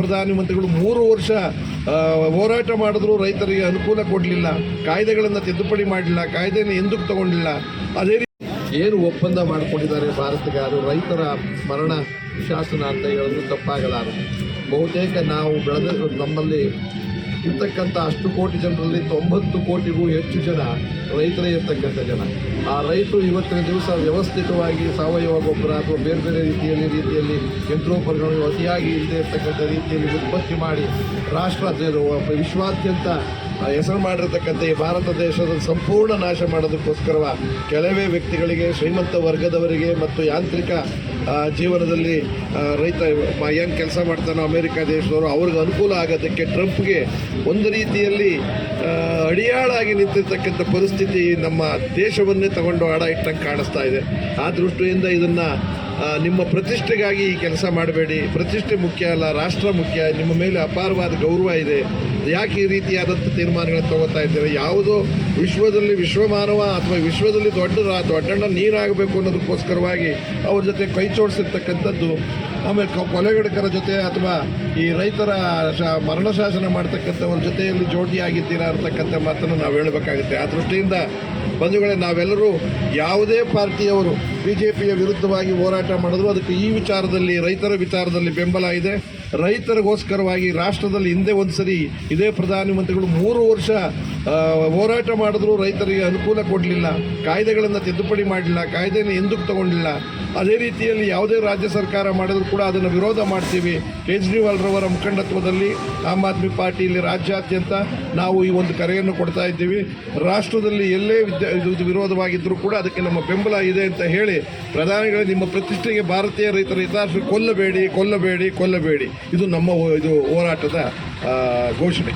ಪ್ರಧಾನಮಂತ್ರಿಗಳು ಮೂರು ವರ್ಷ ಹೋರಾಟ ಮಾಡಿದ್ರು, ರೈತರಿಗೆ ಅನುಕೂಲ ಕೊಡಲಿಲ್ಲ, ಕಾಯ್ದೆಗಳನ್ನು ತಿದ್ದುಪಡಿ ಮಾಡಲಿಲ್ಲ, ಕಾಯ್ದೆಯನ್ನು ಎಂದಕ್ಕೆ ತಗೊಂಡಿಲ್ಲ. ಅದೇ ರೀತಿ ಏನು ಒಪ್ಪಂದ ಮಾಡಿಕೊಂಡಿದ್ದಾರೆ ಭಾರತಗಾರು ರೈತರ ಮರಣ ಶಾಸನ ಅಂತ ಹೇಳೋದು ತಪ್ಪಾಗಲಾರದು. ಬಹುತೇಕ ನಾವು ಬೆಳೆದ ನಮ್ಮಲ್ಲಿ ಇರ್ತಕ್ಕಂಥ ಅಷ್ಟು ಕೋಟಿ ಜನರಲ್ಲಿ ತೊಂಬತ್ತು ಕೋಟಿಗೂ ಹೆಚ್ಚು ಜನ ರೈತರೇ ಇರ್ತಕ್ಕಂಥ ಜನ. ಆ ರೈತರು ಇವತ್ತಿನ ದಿವಸ ವ್ಯವಸ್ಥಿತವಾಗಿ ಸಾವಯವ ಗೊಬ್ಬರ ಅಥವಾ ಬೇರೆ ಬೇರೆ ರೀತಿಯಲ್ಲಿ ರೀತಿಯಲ್ಲಿ ಯಂತ್ರೋಪಕರಣಗಳು ಅತಿಯಾಗಿ ಇಲ್ಲದೆ ಇರ್ತಕ್ಕಂಥ ರೀತಿಯಲ್ಲಿ ಉತ್ಪತ್ತಿ ಮಾಡಿ ರಾಷ್ಟ್ರ ವಿಶ್ವಾದ್ಯಂತ ಹೆಸರು ಮಾಡಿರ್ತಕ್ಕಂಥ ಈ ಭಾರತ ದೇಶದ ಸಂಪೂರ್ಣ ನಾಶ ಮಾಡೋದಕ್ಕೋಸ್ಕರವ ಕೆಲವೇ ವ್ಯಕ್ತಿಗಳಿಗೆ ಶ್ರೀಮಂತ ವರ್ಗದವರಿಗೆ ಮತ್ತು ಯಾಂತ್ರಿಕ ಜೀವನದಲ್ಲಿ ರೈತ ಏನು ಕೆಲಸ ಮಾಡ್ತಾನೋ ಅಮೆರಿಕ ದೇಶದವರು, ಅವ್ರಿಗೆ ಅನುಕೂಲ ಆಗೋದಕ್ಕೆ ಟ್ರಂಪ್ಗೆ ಒಂದು ರೀತಿಯಲ್ಲಿ ಅಡಿಯಾಳಾಗಿ ನಿಂತಿರ್ತಕ್ಕಂಥ ಪರಿಸ್ಥಿತಿ ನಮ್ಮ ದೇಶವನ್ನೇ ತಗೊಂಡು ಆಡ ಇಟ್ಟಂಗೆ ಕಾಣಿಸ್ತಾ ಇದೆ. ಆ ದೃಷ್ಟಿಯಿಂದ ಇದನ್ನು ನಿಮ್ಮ ಪ್ರತಿಷ್ಠೆಗಾಗಿ ಈ ಕೆಲಸ ಮಾಡಬೇಡಿ. ಪ್ರತಿಷ್ಠೆ ಮುಖ್ಯ ಅಲ್ಲ, ರಾಷ್ಟ್ರ ಮುಖ್ಯ. ನಿಮ್ಮ ಮೇಲೆ ಅಪಾರವಾದ ಗೌರವ ಇದೆ. ಯಾಕೆ ಈ ರೀತಿಯಾದಂಥ ತೀರ್ಮಾನಗಳನ್ನು ತಗೋತಾ ಇದ್ದೇವೆ? ಯಾವುದೋ ವಿಶ್ವದಲ್ಲಿ ವಿಶ್ವಮಾನವ ಅಥವಾ ವಿಶ್ವದಲ್ಲಿ ದೊಡ್ಡ ದೊಡ್ಡಣ್ಣ ನೀರಾಗಬೇಕು ಅನ್ನೋದಕ್ಕೋಸ್ಕರವಾಗಿ ಅವ್ರ ಜೊತೆ ಕೈ ಜೋಡಿಸಿರ್ತಕ್ಕಂಥದ್ದು, ಆಮೇಲೆ ಕೊಲೆಗಡಕರ ಜೊತೆ ಅಥವಾ ಈ ರೈತರ ಮರಣ ಶಾಸನ ಮಾಡ್ತಕ್ಕಂಥವ್ರ ಜೊತೆಯಲ್ಲಿ ಜೋಡಿಯಾಗಿದ್ದೀರಾ ಅಂತಕ್ಕಂಥ ಮಾತನ್ನು ನಾವು ಹೇಳಬೇಕಾಗುತ್ತೆ. ಆ ದೃಷ್ಟಿಯಿಂದ ಬಂಧುಗಳೇ, ನಾವೆಲ್ಲರೂ ಯಾವುದೇ ಪಾರ್ಟಿಯವರು ಬಿ ಜೆ ಪಿಯ ವಿರುದ್ಧವಾಗಿ ಹೋರಾಟ ಮಾಡಿದ್ರು. ಅದಕ್ಕೆ ಈ ವಿಚಾರದಲ್ಲಿ, ರೈತರ ವಿಚಾರದಲ್ಲಿ ಬೆಂಬಲ ಇದೆ. ರೈತರಿಗೋಸ್ಕರವಾಗಿ ರಾಷ್ಟ್ರದಲ್ಲಿ ಹಿಂದೆ ಒಂದು ಸರಿ ಇದೇ ಪ್ರಧಾನಮಂತ್ರಿಗಳು ಮೂರು ವರ್ಷ ಹೋರಾಟ ಮಾಡಿದ್ರು. ರೈತರಿಗೆ ಅನುಕೂಲ ಕೊಡಲಿಲ್ಲ. ಕಾಯ್ದೆಗಳನ್ನು ತಿದ್ದುಪಡಿ ಮಾಡಲಿಲ್ಲ. ಕಾಯ್ದೆಯನ್ನು ಎಂದಕ್ಕೆ ತಗೊಂಡಿಲ್ಲ? ಅದೇ ರೀತಿಯಲ್ಲಿ ಯಾವುದೇ ರಾಜ್ಯ ಸರ್ಕಾರ ಮಾಡಿದ್ರು ಕೂಡ ಅದನ್ನು ವಿರೋಧ ಮಾಡ್ತೀವಿ. ಕೇಜ್ರಿವಾಲ್ರವರ ಮುಖಂಡತ್ವದಲ್ಲಿ ಆಮ್ ಆದ್ಮಿ ಪಾರ್ಟಿಯಲ್ಲಿ ರಾಜ್ಯಾದ್ಯಂತ ನಾವು ಈ ಒಂದು ಕರೆಯನ್ನು ಕೊಡ್ತಾ ಇದ್ದೀವಿ. ರಾಷ್ಟ್ರದಲ್ಲಿ ಎಲ್ಲೇ ವಿದ್ಯ ವಿರೋಧವಾಗಿದ್ದರೂ ಕೂಡ ಅದಕ್ಕೆ ನಮ್ಮ ಬೆಂಬಲ ಇದೆ ಅಂತ ಹೇಳಿ ಪ್ರಧಾನಿಗಳು ನಿಮ್ಮ ಪ್ರತಿಷ್ಠೆಗೆ ಭಾರತೀಯ ರೈತರ ಹಿತಾಸಕ್ತಿ ಕೊಲ್ಲಬೇಡಿ ಕೊಲ್ಲಬೇಡಿ ಕೊಲ್ಲಬೇಡಿ. ಇದು ನಮ್ಮ ಇದು ಹೋರಾಟದ ಘೋಷಣೆ.